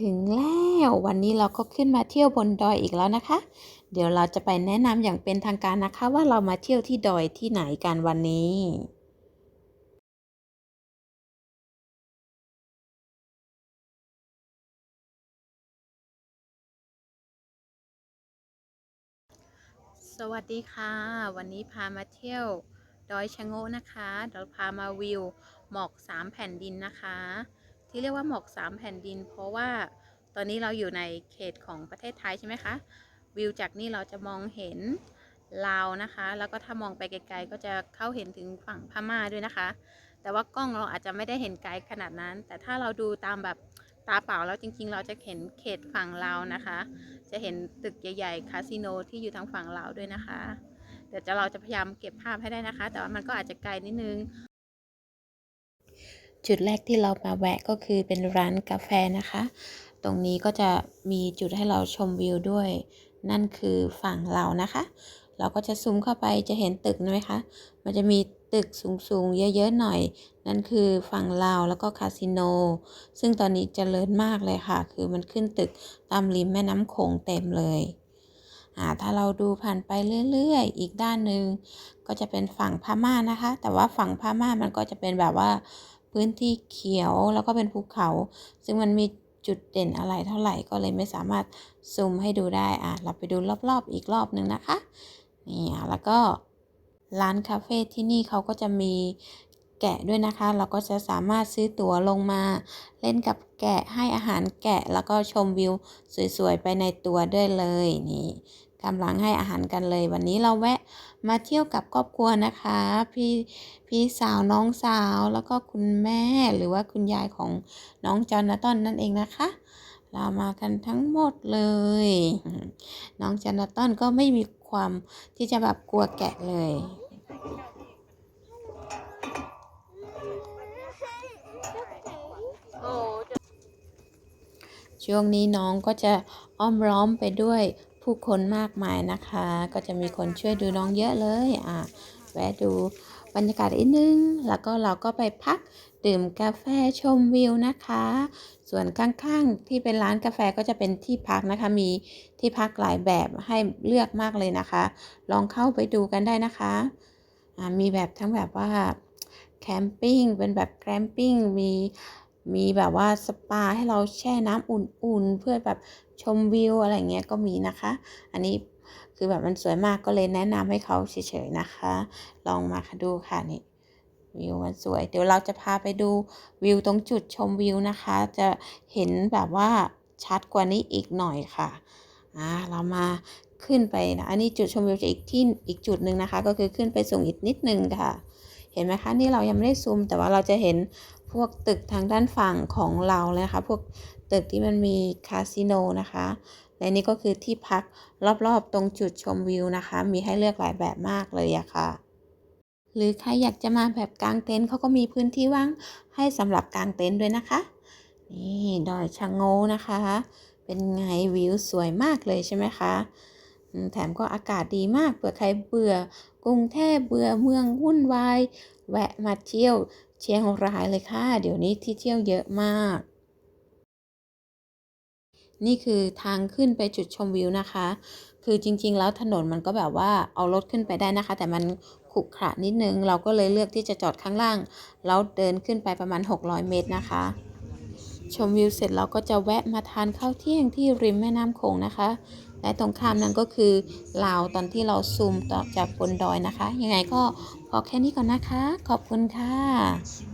ถึงแล้ววันนี้เราก็ขึ้นมาเที่ยวบนดอยอีกแล้วนะคะ เดี๋ยวเราจะไปแนะนำอย่างเป็นทางการนะคะ ว่าเรามาเที่ยวที่ดอยที่ไหนกันวันนี้ สวัสดีค่ะ วันนี้พามาเที่ยวดอยชะโงนะคะเราพามาวิวหมอกสามแผ่นดินนะคะ ที่เรียกว่าหมอกสามแผ่นดิน เพราะว่าตอนนี้เราอยู่ในเขตของประเทศไทยใช่ไหมคะ วิวจากนี่เราจะมองเห็นลาวนะคะ แล้วก็ถ้ามองไปไกลๆ ก็จะเข้าเห็นถึงฝั่งพม่าด้วยนะคะ แต่ว่ากล้องเราอาจจะไม่ได้เห็นไกลขนาดนั้น แต่ถ้าเราดูตามแบบตาเปล่าแล้วจริงๆ เราจะเห็นเขตฝั่งลาวนะคะ จะเห็นตึกใหญ่ๆ คาสิโนที่อยู่ทางฝั่งลาวด้วยนะคะ เดี๋ยวจะเราจะพยายามเก็บภาพให้ได้นะคะ แต่ว่ามันก็อาจจะไกลนิดนึง จุดแรกที่เรามาแวะก็คือเป็นร้านกาแฟนะคะ ตรงนี้ก็จะมีจุดให้เราชมวิวด้วย นั่นคือฝั่งเรานะคะ เราก็จะซูมเข้าไปจะเห็นตึกไหมคะ มันจะมีตึกสูงๆ เยอะๆหน่อย นั่นคือฝั่งลาวแล้วก็คาสิโน ซึ่งตอนนี้เจริญมากเลยค่ะ คือมันขึ้นตึกตามริมแม่น้ำโขงเต็มเลยอ่าถ้าเราดูผ่านไปเรื่อยๆ อีกด้านหนึ่งก็จะเป็นฝั่งพม่านะคะ แต่ว่าฝั่งพม่ามันก็จะเป็นแบบว่า พื้นที่เขียวแล้วก็เป็นภูเขา ซึ่งมันมีจุดเด่นอะไรเท่าไหร่ก็เลยไม่สามารถซูมให้ดูได้อะเราไปดูรอบๆอีกรอบหนึ่งนะคะนี่อะแล้วก็ร้านคาเฟ่ที่นี่เขาก็จะมีแกะด้วยนะคะ เราก็จะสามารถซื้อตั๋วลงมา เล่นกับแกะให้อาหารแกะแล้วก็ชมวิวสวยๆ ไปในตัวด้วยเลยนี่ กำลังให้อาหารกันเลย วันนี้เราแวะมาเที่ยวกับครอบครัวนะคะ พี่พี่สาวน้องสาวแล้วก็คุณแม่หรือว่าคุณยายของน้องจอนาตอนนั่นเองนะคะ เรามากันทั้งหมดเลย น้องจอนาตอนก็ไม่มีความที่จะแบบกลัวแกะเลยช่วงนี้น้องก็จะอ้อมล้อมไปด้วย ผู้คนมากมายนะคะ ก็จะมีคนช่วยดูน้องเยอะเลยอะแวะดูบรรยากาศอีกนึง แล้วก็เราก็ไปพักดื่มกาแฟชมวิวนะคะ ส่วนข้างๆที่เป็นร้านกาแฟก็จะเป็นที่พักนะคะ มีที่พักหลายแบบให้เลือกมากเลยนะคะ ลองเข้าไปดูกันได้นะคะอ่ามีแบบทั้งแบบว่าแคมปิ้งเป็นแบบแคมปิ้งมี มีแบบว่าสปาให้เราแช่น้ำอุ่นๆ เพื่อแบบชมวิวอะไรเงี้ยก็มีนะคะ อันนี้คือแบบมันสวยมากก็เลยแนะนำให้เขาเฉยๆนะคะ ลองมาดูค่ะนี่วิวมันสวย เดี๋ยวเราจะพาไปดูวิวตรงจุดชมวิวนะคะ จะเห็นแบบว่าชัดกว่านี้อีกหน่อยค่ะอ่าเรามาขึ้นไปนะอันนี้จุดชมวิวจะอีกที่อีกจุดหนึ่งนะคะ ก็คือขึ้นไปสูงอีกนิดนึงค่ะ เห็นไหมคะนี่เรายังไม่ได้ซูมแต่ว่าเราจะเห็น พวกตึกทางด้านฝั่งของเราเลยนะคะ พวกตึกที่มันมีคาสิโนนะคะ และนี่ก็คือที่พักรอบๆตรงจุดชมวิวนะคะ มีให้เลือกหลายแบบมากเลยอะค่ะ หรือใครอยากจะมาแบบกางเต็นท์เขาก็มีพื้นที่ว่างให้สำหรับกางเต็นท์ด้วยนะคะ นี่ดอยชะโงนะคะ เป็นไงวิวสวยมากเลยใช่ไหมคะแถมก็อากาศดีมากเผื่อใครเบื่อกรุงเทพเบื่อเมืองวุ่นวาย แวะมาเที่ยว เชียงรายเลยค่ะ เดี๋ยวนี้ที่เที่ยวเยอะมาก นี่คือทางขึ้นไปจุดชมวิวนะคะ คือจริง ๆ แล้วถนนมันก็แบบว่าเอารถขึ้นไปได้นะคะ แต่มันขรุขระนิดนึง เราก็เลยเลือกที่จะจอดข้างล่าง แล้วเดินขึ้นไปประมาณ 600 เมตรนะคะ ชมวิวเสร็จเราก็จะแวะมาทานข้าวเที่ยงที่ริมแม่น้ำโขงนะคะ และตรงข้ามนั้นก็คือลาวตอนที่เราซูมจากบนดอยนะคะ ยังไงก็พอแค่นี้ก่อนนะคะ ขอบคุณค่ะ